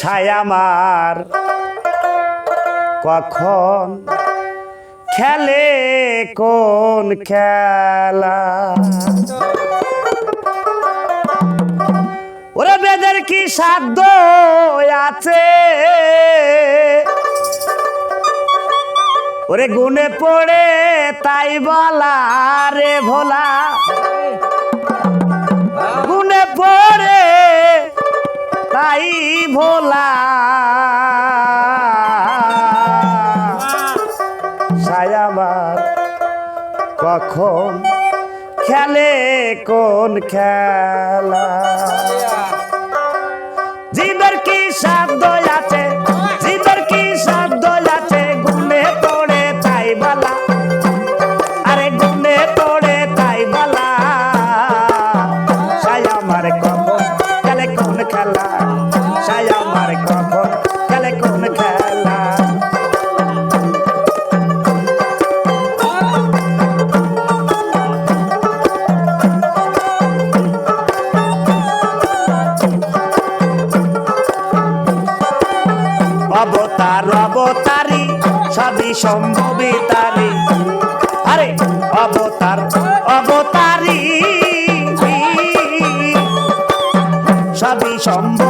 সায়ামার কখন খেলে, কোন খেলা? ওরে বেদের কি সাধ্য আছে? ওরে গুনে পড়ে তাই বলা রে ভোলা। সায়ামার কখন খেলে, কোন খেলা? জীবের কি শব্দ আছে? জীবের কি শব্দ আছে? গুনে পড়ে তাই বলা। আরে গুনে পড়ে তাই বলা। সায়া আমার কখন অবতার অবতারি সবই সম্ভবী তারি আরে অবতার অবতারি। সবই সম্ভবী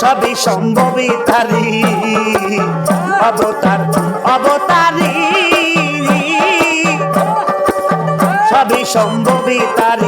সবই সম্ভবী তারি। অবতার অবতারি। সবই সম্ভবী তারি।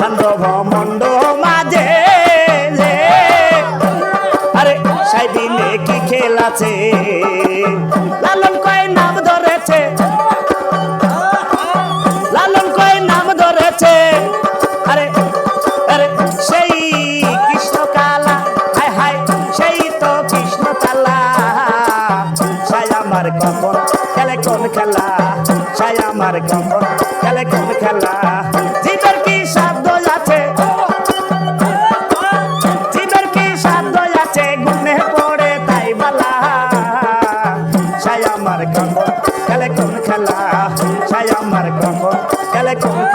কাণ্ড ব্রহ্মণ্ড মাঝে আরে, সাইবিনে কি খেল আছে? লালন কয় নাম ধরেছে। নাম ধরেছে। আরে সেই কৃষ্ণ কালা। সেই তো কৃষ্ণ কালা। আমার কখন খেলে সায় আমার খেলা? like